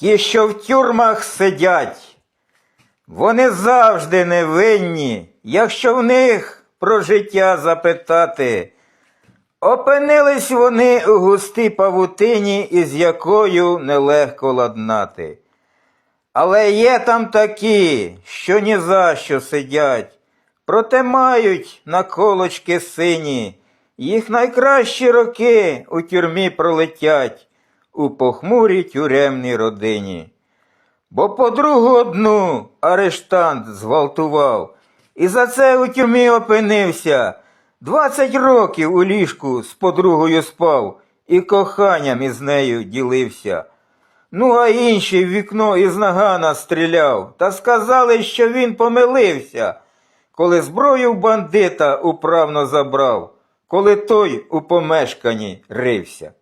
Ті, що в тюрмах сидять, вони завжди невинні, якщо в них про життя запитати. Опинились вони у густій павутині, із якою нелегко ладнати. Але є там такі, що ні за що сидять, проте мають наколочки сині, їх найкращі роки у тюрмі пролетять у похмурій тюремній родині. Бо подругу одну арештант зґвалтував, і за це у тюрмі опинився. Двадцять років у ліжку з подругою спав і коханням із нею ділився. Ну, а інший в вікно із нагана стріляв, та сказали, що він помилився, коли зброю бандита управно забрав, коли той у помешканні рився.